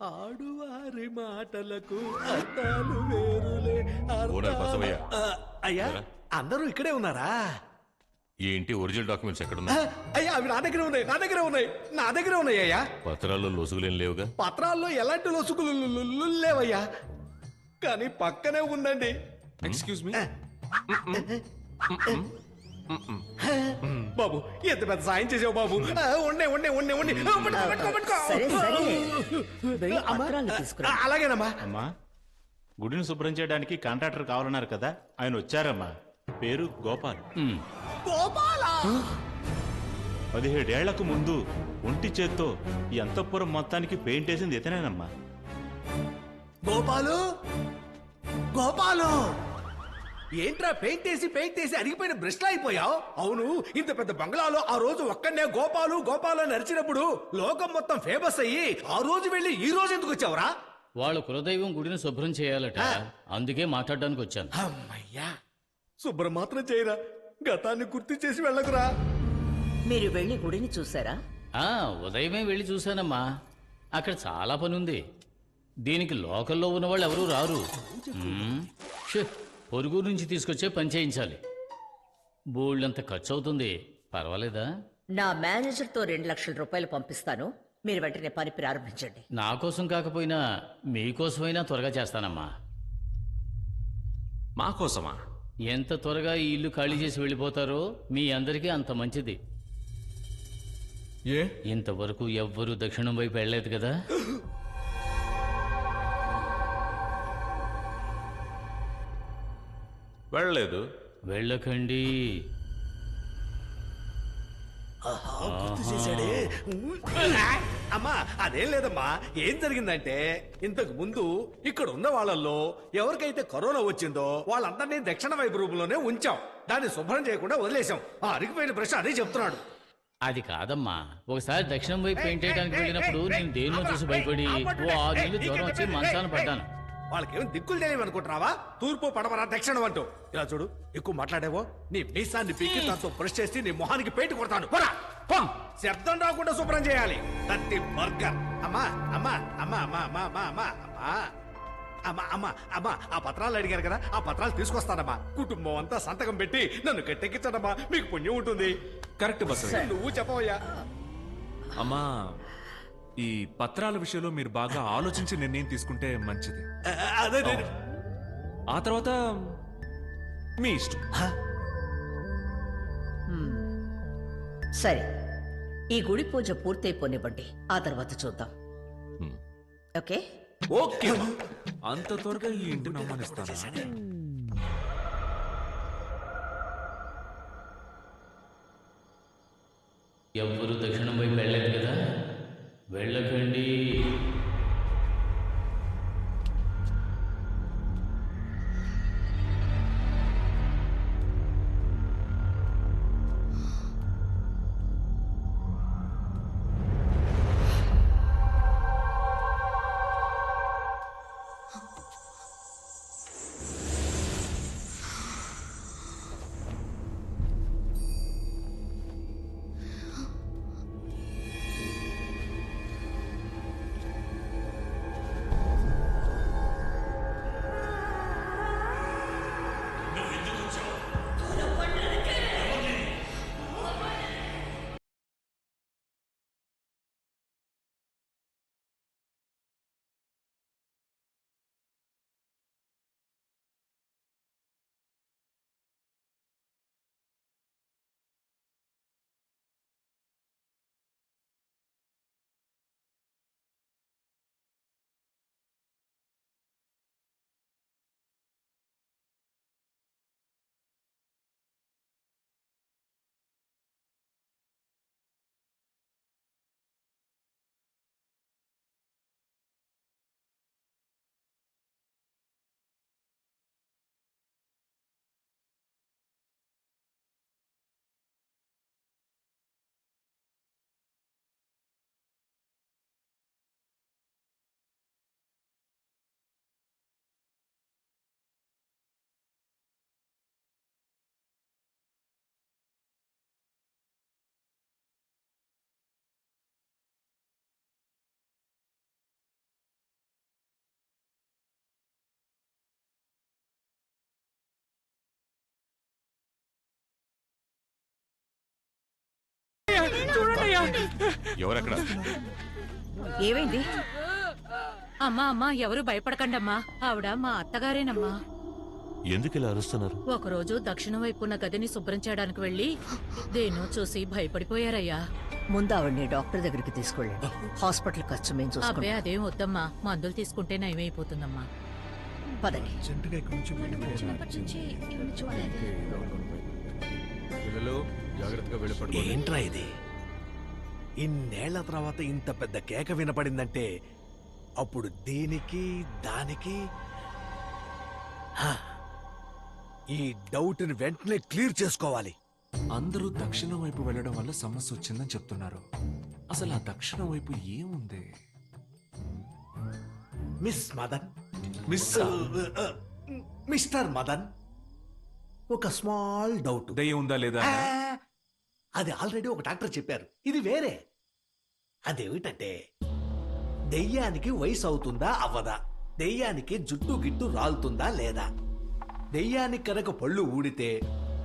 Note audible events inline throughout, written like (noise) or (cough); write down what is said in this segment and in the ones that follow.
ఆడువారి మాటలకు అర్థాలు వేరులే. ఓనర్ బసవయ్య. అయ్యా? అందరూ ఇక్కడే ఉన్నారా? ఈ ఇంటి ఒరిజినల్ డాక్యుమెంట్స్ ఆ, ఎక్కడున్నాయి అయ్యా అవి నా దగ్గర ఉన్నాయి నా దగ్గర ఉన్నాయి నా దగ్గర ఉన్నాయి అయ్యా. పత్రాల్లో లొసుగులేం లేవుగా? పత్రాల్లో ఎలాంటి లొసుగులు లేవయ్యా? కానీ పక్కనే ఉందండి. ఎక్స్క్యూజ్ మీ బాబు ఎంత పెద్ద సాయం చేసావు బాబు? ఉండే ఉండే ఉండే ఉండే. సరే, సరే. వెళ్ళి. పత్రాలు తీసుకురా. అలాగేనమ్మా. అమ్మా గుడిని శుభ్రం చేయడానికి కాంట్రాక్టర్ కావాలన్నారు కదా? ఆయన వచ్చారమ్మా. పేరు గోపాల్. గోపాలా? పదిహేడేళ్ళకు ముందు ఒంటి చేత్తో ఈ అంతఃపురం మొత్తానికి పెయింట్ వేసింది ఇతనేనమ్మా. గోపాలు? గోపాలు? ఏంట్రా పెయింట్ వేసి పెయింట్ వేసి అరిగిపోయిన బ్రష్లా అయిపోయావు? అవును ఇంత పెద్ద బంగ్లాలో ఆ రోజు ఒక్కనే గోపాలు గోపాలు అని అరిచినప్పుడు లోకం మొత్తం ఫేమస్ అయ్యి ఆ రోజు వెళ్ళి ఈ రోజు ఎందుకు వచ్చావురా? వాళ్ళ కులదైవం గుడిని శుభ్రం చేయాలట. అందుకే మాట్లాడడానికి వచ్చాను. అమ్మయ్యా శుభ్రం మాత్రం చేయరా. గతాన్ని గుర్తు చేసి వెళ్ళకురా. మీరు వెళ్ళి గుడిని చూసారా? ఆ ఉదయమే వెళ్ళి చూశానమ్మా. అక్కడ చాలా పని ఉంది దీనికి లోకల్లో ఉన్న వాళ్ళు ఎవరూ రారు. షే, పొరుగు నుంచి తీసుకొచ్చే పని చేయించాలి. బోళ్ళంత ఖర్చు అవుతుంది పర్వాలేదా? నా మేనేజర్తో రెండు లక్షల రూపాయలు పంపిస్తాను. మీరు వెంటనే పని ప్రారంభించండి. నా కోసం కాకపోయినా మీకోసమైనా త్వరగా చేస్తానమ్మా. మా కోసమా? ఎంత త్వరగా ఈ ఇల్లు ఖాళీ చేసి వెళ్ళిపోతారో మీ అందరికీ అంత మంచిది. ఏ? ఇంతవరకు ఎవ్వరూ దక్షిణం వైపు వెళ్ళలేదు కదా? (gasps) వెళ్ళలేదు. వెళ్ళకండి. గుర్తు చేశాడే. అమ్మా అదేం లేదమ్మా. ఏం జరిగిందంటే ఇంతకు ముందు ఇక్కడ ఉన్న వాళ్ళల్లో ఎవరికైతే కరోనా వచ్చిందో వాళ్ళందరినీ దక్షిణ వైపు రూపంలోనే ఉంచాం. దాన్ని శుభ్రం చేయకుండా వదిలేశాం. ఆ అరిగిపోయిన బ్రష్ అదే చెప్తున్నాడు. అది కాదమ్మా. ఒకసారి దక్షిణం వైపు పెయింట్ వేయడానికి వెళ్ళినప్పుడు నేను దేన్నో చూసి భయపడి ఓ ఆరు నెలలు జ్వరం వచ్చి మంచాన పడ్డాను. వాళ్ళకేం దిక్కులు తెలియవు అనుకుంటున్నావా తూర్పు పడమర దక్షిణం అంటూ ఇలా చూడు ఎక్కువ మాట్లాడేవో నీ మీసాన్ని పీకి దాంతో బ్రష్ చేసి నీ మొహానికి పెయింట్ కొడతాను పోరా, పో. శబ్దం రాకుండా శుభ్రం చేయాలి తత్తి బర్గర్ అమ్మా అమ్మా అమ్మా అమ్మా అమ్మా అమ్మా అమ్మా అమ్మా అమ్మా అమ్మా అమ్మా ఆ పత్రాలు అడిగారు కదా ఆ పత్రాలు తీసుకొస్తానమ్మా కుటుంబం అంతా సంతకం పెట్టి నన్ను కట్టెక్కించడమ్మా మీకు పుణ్యం ఉంటుంది కరెక్ట్ బస్ నువ్వు చెప్పవయ్యా అమ్మా ఈ పత్రాల విషయంలో మీరు బాగా ఆలోచించి నిర్ణయం తీసుకుంటే మంచిది. ఆ, అదే. ఆ తర్వాత మీ ఇష్టం. సరే. ఈ గుడి పూజ పూర్తయిపోనివ్వండి. ఆ తర్వాత చూద్దాం. ఓకే? ఓకే. అంత త్వరగా ఈ ఇంటిని అవమానిస్తాను ఎవ్వరూ దక్షిణం వైపు ఎవరక్కడ? ఏమైంది? అమ్మా అమ్మా ఎవరు భయపడకండమ్మా. ఆవిడ మా అత్తగారేనమ్మా. ఎందుకు ఇలా అరుస్తున్నారు? ఒకరోజు దక్షిణం వైపు ఉన్న గదిని శుభ్రం చేయడానికి వెళ్ళి దేన్నో చూసి భయపడిపోయారయ్యా. ముందు ఆవిడ్ని డాక్టర్ దగ్గరికి తీసుకెళ్ళండి. హాస్పిటల్ ఖర్చు మేము అబ్బే చూసుకుంటాం అదేం వద్దమ్మా. మందులు తీసుకుంటే నయమైపోతుందమ్మా పదండి. పిల్లలు జాగ్రత్తగా వెళ్ళి ఏంట్రా ఇది? ఇన్నేళ్ళ తర్వాత ఇంత పెద్ద కేక వినపడిందంటే అప్పుడు దీనికి దానికి? హా. ఈ డౌట్ని వెంటనే క్లియర్ చేసుకోవాలి. అందరూ దక్షిణం వైపు వెళ్ళడం వల్ల సమస్య వచ్చిందని చెప్తున్నారు. అసలు ఆ దక్షిణం వైపు ఏముంది? Miss Madan miss mister Madan. ఒక స్మాల్ డౌట్. దయ్యం ఉందా లేదా? ఆ, అది ఆల్రెడీ ఒక డాక్టర్ చెప్పారు. ఇది వేరే. అదేమిటంటే దెయ్యానికి వయసు అవుతుందా అవ్వదా? దెయ్యానికి జుట్టు గిట్టు రాలుతుందా లేదా? దెయ్యానికి కనుక పళ్ళు ఊడితే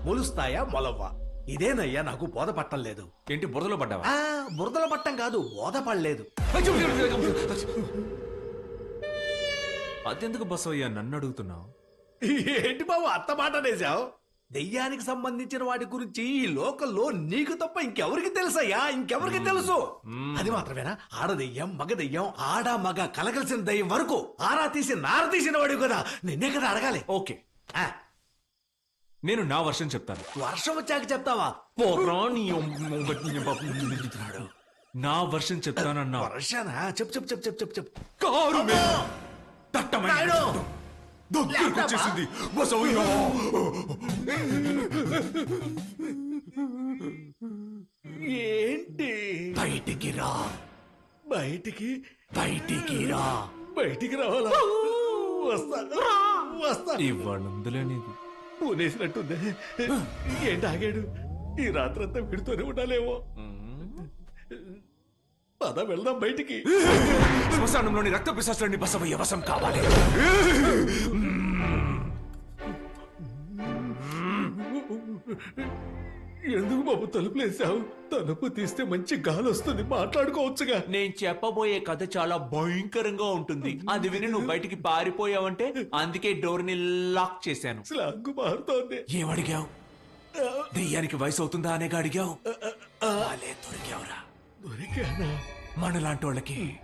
మొలుస్తాయా మొలవ్వా? ఇదేనయ్యా నాకు బోధపట్టం లేదు. ఏంటి బురదలో పడ్డావా? ఆ బురదల పట్టం కాదు బోధపడలేదు. అదెందుకు బస్ అయ్యా నన్ను అడుగుతున్నావు? ఏంటి బాబు అత్త మాట అనేసావు దెయ్యానికి సంబంధించిన వాటి గురించి ఈ లోకల్లో నీకు తప్ప ఇంకెవరికి తెలుసయ్యా? ఇంకెవరికి తెలుసు? అది మాత్రమేనా? ఆడ దెయ్యం మగ దెయ్యం ఆడ మగ కలగలిసిన దెయ్యం వరకు ఆరా తీసి నార తీసిన వాడు కదా. నిన్నే కదా అడగాలి. ఓకే. ఆ, నేను నా వర్షం చెప్తాను. వర్షం వచ్చాక చెప్తావా? పోరా నీ నా వర్షం చెప్తానన్నా వర్షానా? చెప్పు చెప్పు చెప్పు చెప్పు చెప్పు చెప్పు. కారు మీద! దగ్గరకు వచ్చేసింది బసవయ్యా ఏంటి? బయటికి రా. బయటికి? బయటికి రా. బయటికి రావాలా? వస్తా. వస్తా. ఇవ్వనుందులేనిది పూనేసినట్టుంది. ఏంటి ఆగాడు? ఈ రాత్రంతా విడుతూనే ఉండాలేమో. పద వెళ్దాం బయటికి. శ్మశానంలోని రక్త పిశాసులని బసవయ్య వశం కావాలి. ఎందుకు బాబు తలుపులేసావు తలుపు తీస్తే మంచి గాలి వస్తుంది మాట్లాడుకోవచ్చుగా. నేను చెప్పబోయే కథ చాలా భయంకరంగా ఉంటుంది. అది విని నువ్వు బయటికి పారిపోయావంటే అందుకే డోర్ని లాక్ చేశాను. స్లాంగ్ మారుతోంది. ఏమడిగావు దెయ్యానికి వయసు అవుతుందా అనేగా అడిగావు? దొరికావురా. మనలాంటి వాళ్ళకి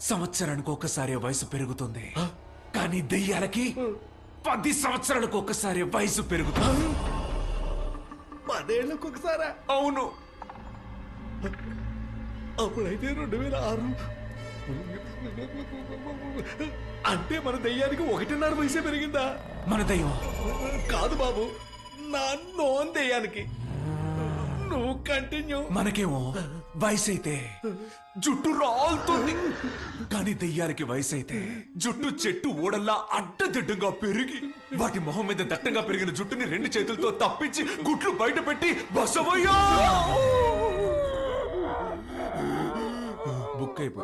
సంవత్సరానికి ఒక్కసారి వయసు పెరుగుతుంది. కానీ దెయ్యాలకి పది సంవత్సరాలకు ఒక్కసారి వయసు పెరుగుతుంది. పదేళ్ళకు ఒకసారా? అవును. అప్పుడైతే రెండు వేల ఆరు. అంటే మన దెయ్యానికి ఒకటిన్నర వయసే పెరిగిందా? మన దైవం కాదు బాబు నా నోన్ దెయ్యానికి. నువ్వు కంటిన్యూ మనకేమో వయసు అయితే జుట్టు రాలుతుంది. కానీ దెయ్యాలకి వయసు అయితే జుట్టు చెట్టు ఓడల్లా అడ్డదిడ్డంగా పెరిగి వాటి మొహం మీద దట్టంగా పెరిగిన జుట్టుని రెండు చేతులతో తప్పించి గుట్లు బయట పెట్టి బసవయ్యా బుక్ అయిపో.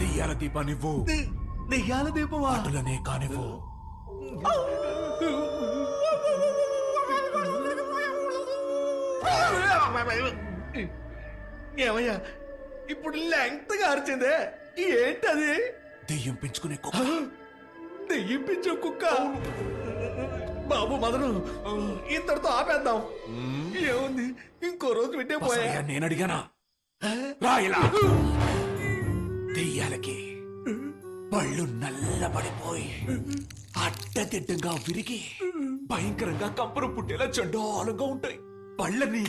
దెయ్యాల దీపానివ్వు. దెయ్యాల దీపమా? అటులనే కానివ్వు. ఏమయ్యా ఇప్పుడు లెంగ్త్గా అరిచిందే. ఏంటది? దెయ్యం పెంచుకునే కుక్క. దెయ్యింపించే కుక్క. బాబు మదను ఇంతటితో ఆపేద్దాం. ఏముంది? ఇంకో రోజు వింటే పోయా. నేను అడిగానా? రా ఇలా. దెయ్యాలకి పళ్ళు నల్లబడిపోయి అడ్డదిడ్డంగా విరిగి భయంకరంగా కంపరం పుట్టేలా చండాలంగా ఉంటాయి. పళ్ళని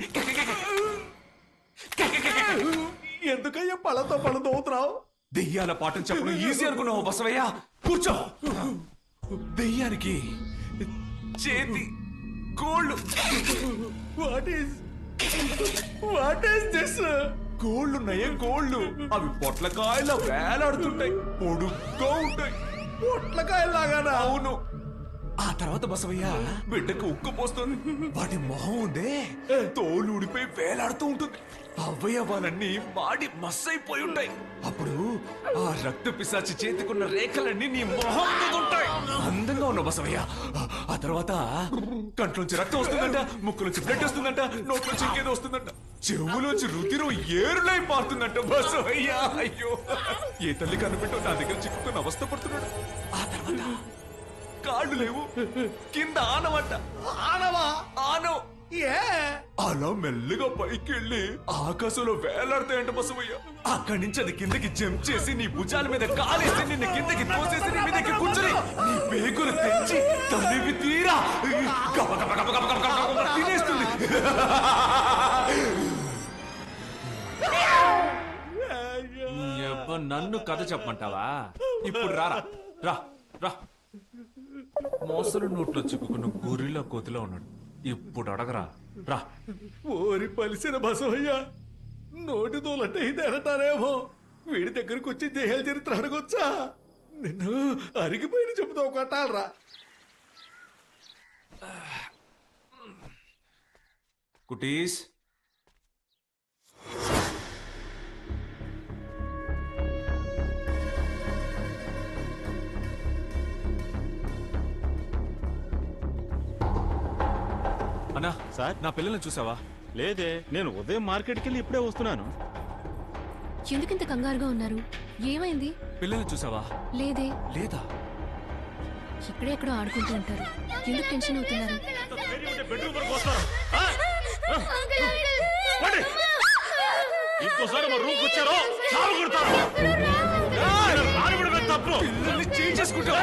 ఎందుకయ్యా పళ్ళతో పళ్ళు తోగుతున్నావు దెయ్యాల పాఠం చెప్పడం ఈజీ అనుకున్నావు బసవయ్య. కూర్చో. దెయ్యానికి చేతి గోళ్ళు what is what is this గోళ్ళు నయ గోళ్ళు అవి పొట్లకాయల వేలాడుతుంటాయి పొడుగ్గా ఉంటాయి. పొట్లకాయలాగానా అవును. ఆ తర్వాత బసవయ్య. బిడ్డకు ఉక్కు పోస్తుంది. వాటి మొహం ఉందే. తోలు ఊడిపోయి వేలాడుతూ ఉంటుంది. అవయవాలన్నీ మాడి మస్సైపోయి ఉంటాయి. అప్పుడు ఆ రక్త పిశాచి చేతికున్న రేఖలన్నీ నీ మొహం మీద ఉంటాయి. అందంగా ఉన్న బసవయ్య. ఆ తర్వాత కంట్లోంచి రక్తం వస్తుందంట ముక్కులోంచి బ్లడ్ వస్తుందంట నోట్లోంచి ఇంకేదో వస్తుందంట. చెవులోంచి రుతిరం ఏరులై పారుతుందంట బసవయ్య. అయ్యో. ఏ తల్లి కనిపెట్టో నా దగ్గర చిక్కుకుని అవస్థ పడుతున్నాడు. ఆ తర్వాత కాళ్ళు లేవు. కింద ఆనవంట. ఆనవా? ఆనవ్ ఏ? అలా మెల్లగా పైకి వెళ్ళి ఆకాశంలో వేలాడతాయంట బసవయ్య? అక్కడి నుంచి అది కిందకి జంప్ చేసి నీ భుజాల మీద కాలేసి నిన్ను కిందకి తోసేసి నీ మీదకి కూర్చొని నీ పేగులు తెంచి తనివి తీరా. గబ గబ గబ గబ గబ గబ గబ తినేస్తుంది. నన్ను కథ చెప్పమంటావా? ఇప్పుడు రారా. రా రా. మోసలు నోట్లో చిక్కుకున్న గొర్రెల కోతిలో ఉన్నాడు. ఇప్పుడు అడగరా. రా. ఓరి పలిసిన బసవయ్య నోటి దూలంటే ఇది అనటారేమో వీడి దగ్గరకు వచ్చి దేహాల చరిత్ర అడగొచ్చా? నిన్ను అరిగిపోయిన చెబుతావు కొట్టాలరా. కుటీస్. అన్నా సార్? నా పిల్లల్ని చూసావా? లేదే నేను ఉదయం మార్కెట్కి వెళ్ళి ఇప్పుడే వస్తున్నాను. ఎందుకింత కంగారుగా ఉన్నారు? ఏమైంది? పిల్లల్ని చూసావా? లేదే. లేదా? ఇక్కడే ఎక్కడో ఆడుకుంటూ ఉంటారు. ఎందుకు టెన్షన్ అవుతున్నారు? ఇంకోసారి మా రూమ్కి వచ్చారో? కొడతారు. తప్పు చేసుకుంటా.